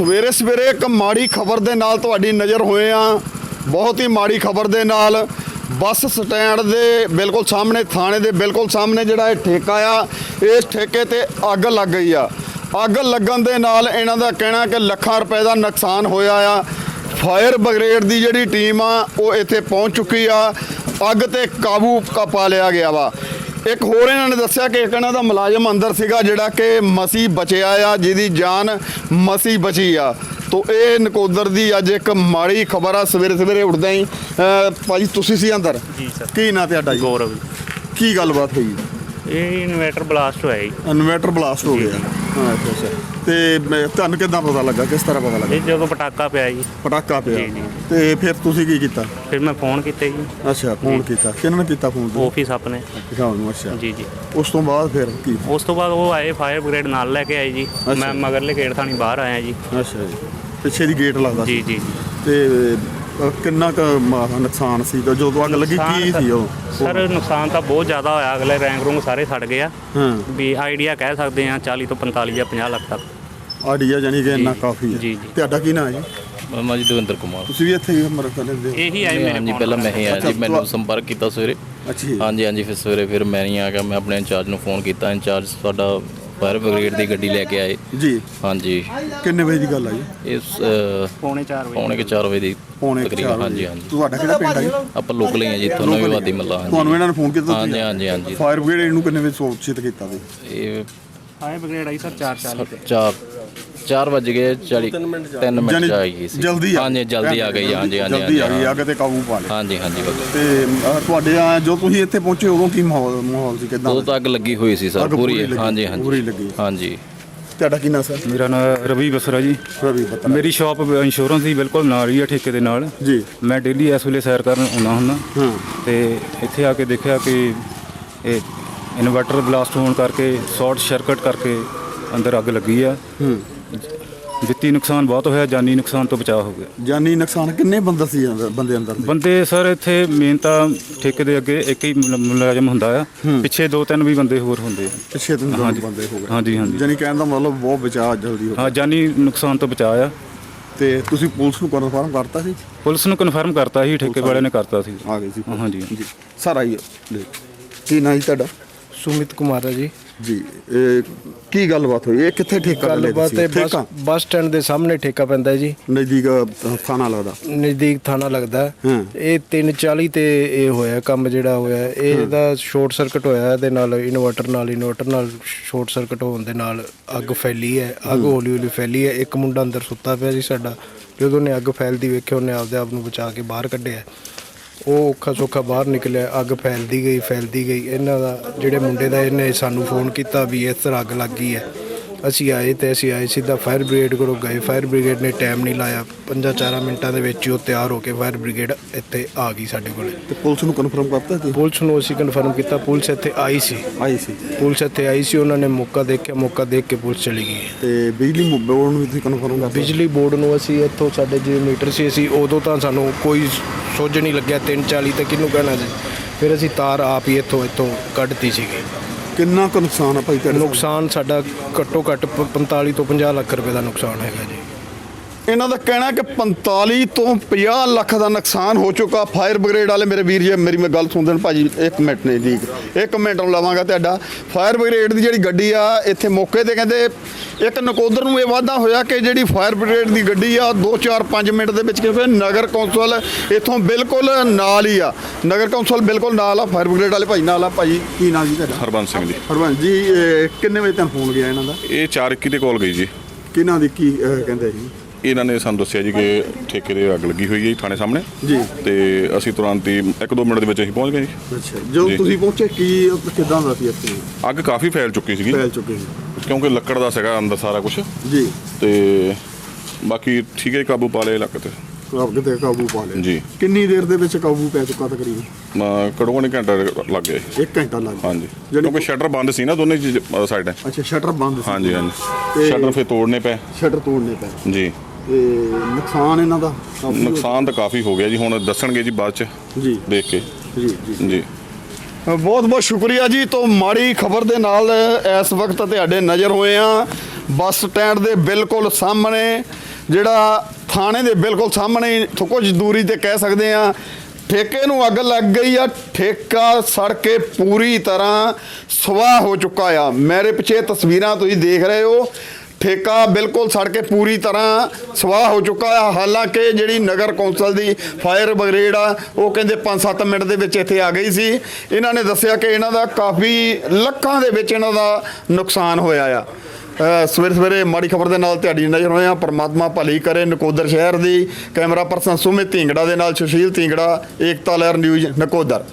ਸਵੇਰੇ ਸਵੇਰੇ ਇੱਕ ਮਾੜੀ ਖਬਰ ਦੇ ਨਾਲ ਤੁਹਾਡੀ ਨਜ਼ਰ ਹੋਏ ਆ। ਬਹੁਤ ਹੀ ਮਾੜੀ ਖਬਰ ਦੇ ਨਾਲ ਬੱਸ ਸਟੈਂਡ ਦੇ ਬਿਲਕੁਲ ਸਾਹਮਣੇ, ਥਾਣੇ ਦੇ ਬਿਲਕੁਲ ਸਾਹਮਣੇ ਜਿਹੜਾ ਇਹ ਠੇਕਾ ਆ ਇਸ ਠੇਕੇ ਤੇ ਅੱਗ ਲੱਗ ਗਈ ਆ। ਅੱਗ ਲੱਗਣ ਦੇ ਨਾਲ ਇਹਨਾਂ ਦਾ ਕਹਿਣਾ ਕਿ ਲੱਖਾਂ ਰੁਪਏ ਦਾ ਨੁਕਸਾਨ ਹੋਇਆ ਆ। ਫਾਇਰ ਬ੍ਰਿਗੇਡ ਦੀ ਜਿਹੜੀ ਟੀਮ ਆ, ਉਹ ਇੱਥੇ ਪਹੁੰਚ ਚੁੱਕੀ ਆ। ਅੱਗ ਤੇ ਕਾਬੂ ਪਾ ਲਿਆ ਗਿਆ ਵਾ। ਇੱਕ ਹੋਰ ਇਹਨਾਂ ਨੇ ਦੱਸਿਆ ਕਿ ਇੱਕ ਇਹਨਾਂ ਦਾ ਮੁਲਾਜ਼ਮ ਅੰਦਰ ਸੀਗਾ ਜਿਹੜਾ ਕਿ ਮਸੀ ਬਚਿਆ ਆ ਜਿਹਦੀ ਜਾਨ ਮਸੀ ਬਚੀ ਆ। ਤੋ ਇਹ ਨਕੋਦਰ ਦੀ ਅੱਜ ਇੱਕ ਮਾੜੀ ਖਬਰ ਆ ਸਵੇਰੇ ਸਵੇਰੇ ਉੱਠਦੇ ਹੀ ਭਾਜੀ ਤੁਸੀਂ ਸੀ ਅੰਦਰ? ਜੀ ਸਰ। ਕੀ ਨਾਂ ਤੁਹਾਡਾ ਜੀ? ਗੌਰਵ ਕੀ ਗੱਲਬਾਤ ਹੋਈ? ਇਹ ਇਨਵੇਟਰ ਬਲਾਸਟ ਹੋਇਆ ਜੀ। ਇਨਵਰਟਰ ਬਲਾਸਟ ਹੋ ਗਿਆ। ਅੱਛਾ ਅੱਛਾ। ਤੇ ਮੈਂ- ਤੁਹਾਨੂੰ ਕਿੱਦਾਂ ਪਤਾ ਲੱਗਾ? ਕਿਸ ਤਰ੍ਹਾਂ ਪਤਾ ਲੱਗਾ? ਇਹ ਜਦੋਂ ਪਟਾਕਾ ਪਿਆ ਜੀ। ਪਟਾਕਾ ਪਿਆ। ਜੀ। ਤੇ ਫਿਰ ਤੁਸੀਂ ਕੀ ਕੀਤਾ? ਫਿਰ ਮੈਂ ਫੋਨ ਕੀਤਾ ਜੀ। ਅੱਛਾ ਫੋਨ ਕੀਤਾ। ਕਿਹਨਾਂ ਨੇ ਕੀਤਾ ਫੋਨ ਆਫਿਸ ਆਪਣੇ। ਸ਼ਾਮ ਨੂੰ ਅੱਛਾ। ਜੀ ਜੀ। ਉਸ ਤੋਂ ਬਾਅਦ ਫਿਰ ਕੀ? ਉਸ ਤੋਂ ਬਾਅਦ ਉਹ ਆਏ ਫਾਇਰ ਬ੍ਰਿਗੇਡ ਨਾਲ ਲੈ ਕੇ ਆਏ ਜੀ। ਮੈਂ ਮਗਰਲੇ ਗੇਟ ਥਾਣੀ ਬਾਹਰ ਆਇਆ ਜੀ। ਅੱਛਾ ਜੀ। ਪਿੱਛੇ ਦੀ ਗੇਟ ਲੱਗਦਾ ਸੀ। ਜੀ ਜੀ। ਤੇ ਕਿੰਨਾ ਕੁ ਮ- ਨੁਕਸਾਨ ਸੀ ਤੇ ਜਦੋਂ ਅੱਗ ਲੱਗੀ ਕੀ ਸੀ ਉਹ? ਸਰ ਨੁਕਸਾਨ ਤਾਂ ਬਹੁਤ ਜ਼ਿਆਦਾ ਹੋਇਆ। ਅਗਲੇ ਰੈਂਕ ਰੂੰਗ ਸਾਰੇ ਸੜ ਗਏ ਆ। ਹਾਂ। ਵੀ ਆਈਡੀਆ ਕਹਿ ਸਕਦੇ ਆ 40 ਤੋਂ 45 ਜਾਂ 50 ਲੱਖ ਤੱਕ। ਆਡੀਆ ਜਾਨੀ ਕਿ ਇੰਨਾ ਕਾਫੀ ਹੈ ਜੀ, ਜੀ। ਤੁਹਾਡਾ ਕੀ ਨਾਮ ਹੈ ਜੀ? ਮਾਮਾ ਜੀ ਦਵਿੰਦਰ ਕੁਮਾਰ। ਤੁਸੀਂ ਵੀ ਇੱਥੇ ਹੀ ਮਰਕ ਲੈਂਦੇ ਇਹੀ ਆਏ ਮੇਰੇ ਹਾਂਜੀ phone ਪਹਿਲਾਂ ਮੈਂ ਹੀ ਆਇਆ ਜੀ ਮੈਨੂੰ ਸੰਪਰਕ ਕੀਤਾ ਸਵੇਰੇ। ਅੱਛਾ ਜੀ। ਹਾਂਜੀ ਹਾਂਜੀ ਫਿਰ ਸਵੇਰੇ ਫਿਰ ਮੈਂ ਨਹੀਂ ਆ ਗਿਆ ਮੈਂ ਆਪਣੇ ਇੰਚਾਰਜ ਨੂੰ ਫੋਨ ਕੀਤਾ। ਇੰਚਾਰਜ ਸਾਡਾ ਫਾਇਰ ਬ੍ਰਿਗੇਡ ਦੀ ਗੱਡੀ ਲੈ ਕੇ ਆਏ। ਜੀ। ਹਾਂਜੀ। ਕਿੰਨੇ ਵਜੇ ਦੀ ਗੱਲ ਆ ਜੀ? ਇਸ ਪੌਣੇ 4 ਵਜੇ। ਪੌਣੇ ਕੁ 4 ਵਜੇ ਦੀ ਪੌਣੇ ਕੁ ਤਕਰੀਬਨ ਚਾਰ ਹਾਂਜੀ ਵਜੇ। ਹਾਂਜੀ ਤੁਹਾਡਾ ਕਿਹੜਾ ਪਿੰਡ ਹੈ ਜੀ? ਆਪਾਂ ਲੋਕਲ ਹੀ ਆ ਜੀ ਇੱਥੋਂ ਨਵੀਂ ਵਾਦੀ ਮੱਲਾ ਤੁਹਾਨੂੰ ਇਹਨਾਂ ਨੇ ਫੋਨ ਕੀਤਾ ਹਾਂਜੀ ਹਾਂਜੀ ਹਾਂਜੀ। ਫਾਇਰ ਬ੍ਰਿਗੇਡ ਨੂੰ ਕਿੰਨੇ ਵਜੇ ਸੂਚਿਤ ਕੀਤਾ ਸੀ? ਇਹ ਫਾਇਰ ਬ੍ਰਿਗੇਡ ਆਈ ਸਰ 440 ਤੇ। 4 4 ਵਜ ਗਏ 40 3 ਮਿੰਟ ਚ ਆ ਗਈ ਸੀ। ਜਲਦੀ ਆ ਹਾਂਜੀ ਜਲਦੀ ਆ ਗਈ ਹਾਂਜੀ ਹਾਂਜੀ ਜਲਦੀ ਆ ਹਾਂਜੀ ਗਈ ਅੱਗ ਤੇ ਕਾਬੂ ਪਾ ਲਿਆ ਹਾਂਜੀ ਹਾਂਜੀ ਤੇ ਤੁਹਾਡੇ ਆ ਜੋ ਤੁਸੀਂ ਇੱਥੇ ਪਹੁੰਚੇ ਉਦੋਂ ਕੀ ਮਾਹੌਲ ਮਾਹੌਲ ਸੀ ਕਿਦਾਂ ਉਦੋਂ ਤਾਂ ਅੱਗ ਲੱਗੀ ਹੋਈ ਸੀ ਸਰ ਪੂਰੀ ਲੱਗੀ, ਹਾਂਜੀ ਪੂਰੀ ਹਾਂਜੀ ਲੱਗੀ। ਹਾਂਜੀ। ਤੁਹਾਡਾ ਕੀ ਨਾਮ ਸਰ? ਮੇਰਾ ਨਾਮ ਰਵੀ ਬਸਰਾ ਜੀ। ਰਵੀ ਪਤਾ ਮੇਰੀ ਸ਼ਾਪ ਇੰਸ਼ੋਰੈਂਸ ਦੀ ਬਿਲਕੁਲ ਨਾਲ ਹੀ ਆ ਠੇਕੇ ਦੇ ਨਾਲ। ਜੀ। ਮੈਂ ਡੇਲੀ ਇਸ ਵੇਲੇ ਸੈਰ ਕਰਨ ਆਉਣਾ ਹੁੰਦਾ। ਹਾਂ। ਤੇ ਇੱਥੇ ਆ ਕੇ ਦੇਖਿਆ ਕਿ ਇਹ ਇਨਵਰਟਰ ਬਲਾਸਟ ਹੋਣ ਕਰਕੇ ਸ਼ਾਰਟ ਸਰਕਟ ਕਰਕੇ ਅੰਦਰ ਅੱਗ ਲੱਗੀ ਆ। ਹੂੰ। ਵਿੱਤੀ ਨੁਕਸਾਨ ਬਹੁਤ ਹੋਇਆ ਜਾਨੀ ਨੁਕਸਾਨ ਤੋਂ ਬਚਾਅ ਹੋ ਗਿਆ। ਜਾਨੀ ਨੁਕਸਾਨ ਕਿੰਨੇ ਬੰਦਾ ਸੀ ਅੰਦਰ ਬੰਦੇ ਅੰਦਰ? ਬੰਦੇ ਸਰ ਇੱਥੇ ਮੇਨ ਤਾਂ ਠੇਕੇ ਦੇ ਅੱਗੇ ਇੱਕ ਹੀ ਮੁਲਾ- ਮੁਲਾਜ਼ਮ ਹੁੰਦਾ ਆ। ਪਿੱਛੇ ਦੋ ਤਿੰਨ ਵੀ ਬੰਦੇ ਹੋਰ ਹੁੰਦੇ ਆ। ਪਿੱਛੇ ਤੋਂ ਦੋ। ਬੰਦੇ ਹੋ ਗਏ। ਹਾਂਜੀ ਹਾਂਜੀ। ਜਾਨੀ ਕਹਿਣ ਦਾ ਮਤਲਬ ਬਹੁਤ ਬਚਾਅ ਜਲਦੀ ਹੋ ਗਿਆ। ਹਾਂ ਜਾਨੀ ਨੁਕਸਾਨ ਤੋਂ ਬਚਾਅ ਆ। ਤੇ ਤੁਸੀਂ ਪੁਲਿਸ ਨੂੰ ਕਨਫਰਮ ਕਰਤਾ ਸੀ? ਪੁਲਿਸ ਨੂੰ ਕਨਫਰਮ ਕਰਤਾ ਸੀ ਠੇਕੇ ਵਾਲੇ ਨੇ ਕਰਤਾ ਸੀ। ਆ ਗਈ ਸੀ। ਹਾਂਜੀ। ਜੀ। ਸਰ ਕੀ ਨਾਂ ਜੀ ਤੁਹਾਡਾ? ਸੁਮਿਤ ਕੁਮਾਰ ਹੈ ਜੀ। ਜੀ ਇਹ ਕੀ ਗੱਲਬਾਤ ਹੋਈ? ਇਹ ਕਿੱਥੇ ਠੇਕਾ ਲੈ ਗੱਲਬਾਤ ਤੁਸੀਂ? ਹੈ ਬੱਸ ਠੇਕਾ? ਬੱਸ ਸਟੈਂਡ ਦੇ ਸਾਹਮਣੇ ਠੇਕਾ ਪੈਂਦਾ ਹੈ ਜੀ। ਨਜ਼ਦੀਕ ਅ, ਥਾਣਾ ਲੱਗਦਾ? ਨਜ਼ਦੀਕ ਥਾਣਾ ਲੱਗਦਾ। ਹੈ। ਹਾਂ। ਇਹ 340 ਤੇ ਇਹ ਹੋਇਆ ਕੰਮ ਜਿਹੜਾ ਹੋਇਆ ਇਹਦਾ ਸ਼ਾਰਟ ਸਰਕਟ ਹੋਇਆ ਇਹਦੇ ਨਾਲ ਇਨਵਰਟਰ ਨਾਲ ਇਨਵਰਟਰ ਨਾਲ ਸ਼ਾਰਟ ਸਰਕਟ ਹੋਣ ਦੇ ਨਾਲ ਅੱਗ ਫੈਲੀ ਹੈ ਅੱਗ ਹੌਲੀ ਹੌਲੀ ਫੈਲੀ ਹੈ। ਇੱਕ ਮੁੰਡਾ ਅੰਦਰ ਸੁੱਤਾ ਪਿਆ ਸੀ ਸਾਡਾ ਜਦੋਂ ਨੇ ਅੱਗ ਫੈਲਦੀ ਵੇਖਿਆ ਉਹਨੇ ਆਪਦੇ ਆਪ ਨੂੰ ਬਚਾ ਕੇ ਬਾਹਰ ਕੱਢਿਆ। ਉਹ ਔਖਾ ਸੌਖਾ ਬਾਹਰ ਨਿਕਲਿਆ, ਅੱਗ ਫੈਲਦੀ ਗਈ ਫੈਲਦੀ ਗਈ। ਇਹਨਾਂ ਦਾ, ਜਿਹੜੇ ਮੁੰਡੇ ਦਾ ਇਹਨੇ ਸਾਨੂੰ ਫੋਨ ਕੀਤਾ ਵੀ ਇਸ ਤਰ੍ਹਾਂ ਅੱਗ ਲੱਗ ਗਈ ਹੈ। ਅਸੀਂ ਆਏ ਤੇ ਅਸੀਂ ਆਏ ਸਿੱਧਾ ਫਾਇਰ ਬ੍ਰਿਗੇਡ ਕੋਲ ਗਏ। ਫਾਇਰ ਬ੍ਰਿਗੇਡ ਨੇ ਟਾਈਮ ਨਹੀਂ ਲਾਇਆ। 5-4 ਮਿੰਟਾਂ ਦੇ ਵਿੱਚ ਹੀ ਉਹ ਤਿਆਰ ਹੋ ਕੇ ਫਾਇਰ ਬ੍ਰਿਗੇਡ ਇੱਥੇ ਆ ਗਈ ਸਾਡੇ ਕੋਲੇ। ਤੇ ਪੁਲਿਸ ਨੂੰ ਕਨਫਰਮ ਕਰਤਾ ਸੀ ਪੁਲਿਸ ਨੂੰ ਅਸੀਂ ਕਨਫਰਮ ਕੀਤਾ। ਪੁਲਿਸ ਇੱਥੇ ਆਈ ਸੀ। ਆਈ ਸੀ। ਪੁਲਿਸ ਇੱਥੇ ਆਈ ਸੀ ਉਹਨਾਂ ਨੇ ਮੌਕਾ ਦੇਖਿਆ। ਮੌਕਾ ਦੇਖ ਕੇ ਪੁਲਿਸ ਚਲੀ ਗਈ। ਤੇ ਬਿਜਲੀ ਬੋਰਡ ਨੂੰ ਵੀ ਕਨਫਰਮ ਕਰਤਾ? ਬਿਜਲੀ ਬੋਰਡ ਨੂੰ ਅਸੀਂ ਇੱਥੋਂ ਸਾਡੇ ਜਿਹੜੇ ਮੀਟਰ ਸੀ ਅਸੀਂ ਉਦੋਂ ਤਾਂ ਸਾਨੂੰ ਕੋਈ ਸੋਝ ਨਹੀਂ ਲੱਗਿਆ। 340 ਤੇ ਕਿਹਨੂੰ ਕਹਿਣਾ ਸੀ ਫਿਰ ਅਸੀਂ ਤਾਰ ਆਪ ਹੀ ਇੱਥੋਂ ਇੱਥੋਂ ਕੱਢਤੀ ਸੀਗੀ। ਕਿੰਨਾ ਕੁ ਨੁਕਸਾਨ ਆ ਭਾਈ ਤੁਹਾਡੇ ਨੁਕਸਾਨ ਸਾਡਾ ਘੱਟੋ ਘੱਟ ਪ- 45 ਤੋਂ 50 ਲੱਖ ਰੁਪਏ ਦਾ ਨੁਕਸਾਨ ਹੈਗਾ ਜੀ। ਇਹਨਾਂ ਦਾ ਕਹਿਣਾ ਕਿ 45 ਤੋਂ 50 ਲੱਖ ਦਾ ਨੁਕਸਾਨ ਹੋ ਚੁੱਕਾ ਫਾਇਰ ਬ੍ਰਿਗੇਡ ਵਾਲੇ। ਮੇਰੇ ਵੀਰ ਜੀ ਮੇਰੀ ਮੈਂ ਗੱਲ ਸੁਣਦੇ ਨੇ ਭਾਜੀ ਇੱਕ ਮਿੰਟ ਨੇ ਜੀ। ਇੱਕ ਮਿੰਟ ਨੂੰ ਲਵਾਂਗਾ ਤੁਹਾਡਾ। ਫਾਇਰ ਬ੍ਰਿਗੇਡ ਦੀ ਜਿਹੜੀ ਗੱਡੀ ਆ ਇੱਥੇ ਮੌਕੇ ਤੇ ਕਹਿੰਦੇ ਇੱਕ ਨਕੋਦਰ ਨੂੰ ਇਹ ਵਾਅਦਾ ਹੋਇਆ ਕਿ ਜਿਹੜੀ ਫਾਇਰ ਬ੍ਰਿਗੇਡ ਦੀ ਗੱਡੀ ਆ 2 4 5 ਮਿੰਟ ਦੇ ਵਿੱਚ ਕਿਉਂਕਿ ਨਗਰ ਕੌਂਸਲ ਇੱਥੋਂ ਬਿਲਕੁਲ ਨਾਲ ਹੀ ਆ। ਨਗਰ ਕੌਂਸਲ ਬਿਲਕੁਲ ਨਾਲ ਆ। ਫਾਇਰ ਬ੍ਰਿਗੇਡ ਵਾਲੇ ਭਾਈ ਨਾਲ ਆ। ਭਾਜੀ ਕੀ ਨਾਮ ਜੀ ਤੁਹਾਡਾ? ਹਰਬੰਸ ਸਿੰਘ ਜੀ। ਹਰਵੰਸ ਜੀ ਕਿੰਨੇ ਵਜੇ ਤੱਕ ਫੋਨ ਗਿਆ ਇਹਨਾਂ ਦਾ? ਇਹ 421 ਦੇ ਕੋਲ ਗਈ ਜੀ। ਕਿਹਨਾਂ ਦੀ ਕੀ ਕਹਿੰਦੇ ਜੀ? ਇਹਨਾਂ ਨੇ ਸਾਨੂੰ ਦੱਸਿਆ ਜੀ ਕਿ ਠੇਕੇ ਦੇ ਅੱਗ ਲੱਗੀ ਹੋਈ ਹੈ ਜੀ ਥਾਣੇ ਸਾਹਮਣੇ। ਜੀ। ਤੇ ਅਸੀਂ ਤੁਰੰਤ ਹੀ 1-2 ਮਿੰਟ ਦੇ ਵਿੱਚ ਅਸੀਂ ਪਹੁੰਚ ਗਏ ਜੀ। ਅੱਛਾ। ਜੀ। ਤੁਸੀਂ ਪਹੁੰਚੇ ਕੀ ਕਿਦਾਂ ਦਾ ਸੀ ਇੱਥੇ? ਅੱਗ ਕਾਫੀ ਫੈਲ ਚੁੱਕੀ ਸੀਗੀ। ਫੈਲ ਚੁੱਕੇ ਸੀ। ਕਿਉਂਕਿ ਲੱਕੜ ਦਾ ਸੀਗਾ ਅੰਦਰ ਸਾਰਾ ਕੁਝ ਜੀ। ਤੇ ਬਾਕੀ ਠੀਕ ਹੈ ਕਾਬੂ ਪਾ ਲਏ ਇਲਾਕੇ ਤੇ। ਰੱਬ ਕਿਤੇ ਕਾਬੂ ਪਾ ਲਿਆ। ਜੀ। ਕਿੰਨੀ ਦੇਰ ਦੇ ਵਿੱਚ ਕਾਬੂ ਪੈ ਚੁੱਕਾ ਤਕਰੀਬਨ? ਮ- ਘੱਟੋ ਘੱਟ ਘੰਟਾ ਲੱਗ ਗਿਆ ਜੀ। 1 ਘੰਟਾ ਲੱਗ ਗਿਆ। ਹਾਂਜੀ। ਕਿਉਂਕਿ ਸ਼ਟਰ ਬੰਦ ਸੀ ਨਾ ਦੋਨੇ ਸਾਈਡਾਂ ਅੱਛਾ ਸ਼ਟਰ ਬੰਦ ਸੀ। ਹਾਂਜੀ ਹਾਂਜੀ। ਤੇ- ਸ਼ਟਰ ਫੇ ਤੋੜਨੇ ਪਏ। ਸ਼ਟਰ ਤੋੜਨੇ ਪਏ। ਜੀ। ਤੇ ਨੁਕਸਾਨ ਇਹਨਾਂ ਦਾ ਕਾਫੀ ਨੁਕਸਾਨ ਤਾਂ ਕਾਫੀ ਹੋ ਗਿਆ ਜੀ ਹੁਣ ਦੱਸਣਗੇ ਜੀ ਬਾਅਦ ਚ ਜੀ। ਦੇਖ ਕੇ। ਜੀ ਜੀ। ਜੀ। ਬਹੁਤ ਬਹੁਤ ਸ਼ੁਕਰੀਆ ਜੀ ਤੋਂ ਮਾੜੀ ਖਬਰ ਦੇ ਨਾਲ ਇਸ ਵਕਤ ਤੁਹਾਡੇ ਨਜ਼ਰ ਹੋਏ ਆ। ਬੱਸ ਸਟੈਂਡ ਦੇ ਬਿਲਕੁਲ ਸਾਹਮਣੇ ਜਿਹੜਾ ਥਾਣੇ ਦੇ ਬਿਲਕੁਲ ਸਾਹਮਣੇ ਥੋ- ਕੁਝ ਦੂਰੀ ਤੇ ਕਹਿ ਸਕਦੇ ਆ ਠੇਕੇ ਨੂੰ ਅੱਗ ਲੱਗ ਗਈ ਆ ਠੇਕਾ ਸੜ ਕੇ ਪੂਰੀ ਤਰ੍ਹਾਂ ਸਵਾਹ ਹੋ ਚੁੱਕਾ ਆ। ਮੇਰੇ ਪਿੱਛੇ ਤਸਵੀਰਾਂ ਤੁਸੀਂ ਦੇਖ ਰਹੇ ਹੋ। ਠੇਕਾ ਬਿਲਕੁਲ ਸੜ ਕੇ ਪੂਰੀ ਤਰ੍ਹਾਂ ਸਵਾਹ ਹੋ ਚੁੱਕਾ ਆ। ਹਾਲਾਂਕਿ ਜਿਹੜੀ ਨਗਰ ਕੌਂਸਲ ਦੀ ਫਾਇਰ ਬ੍ਰਿਗੇਡ ਆ, ਉਹ ਕਹਿੰਦੇ 5-7 ਮਿੰਟ ਦੇ ਵਿੱਚ ਇੱਥੇ ਆ ਗਈ ਸੀ। ਇਹਨਾਂ ਨੇ ਦੱਸਿਆ ਕਿ ਇਹਨਾਂ ਦਾ ਕਾਫੀ ਲੱਖਾਂ ਦੇ ਵਿੱਚ ਇਹਨਾਂ ਦਾ ਨੁਕਸਾਨ ਹੋਇਆ ਆ। ਸਵੇਰੇ ਸਵੇਰੇ ਮਾੜੀ ਖਬਰ ਦੇ ਨਾਲ ਤੁਹਾਡੀ ਨਜ਼ਰ ਹੋਏ ਆ ਪਰਮਾਤਮਾ ਭਲੀ ਕਰੇ ਨਕੋਦਰ ਸ਼ਹਿਰ ਦੀ। ਕੈਮਰਾ ਪਰਸਨ ਸੁਮਿਤ ਢਿੰਗੜਾ ਦੇ ਨਾਲ ਸੁਸ਼ੀਲ ਢਿੰਗੜਾ, ਏਕਤਾ ਲਹਿਰ ਨਿਊਜ਼ ਨਕੋਦਰ।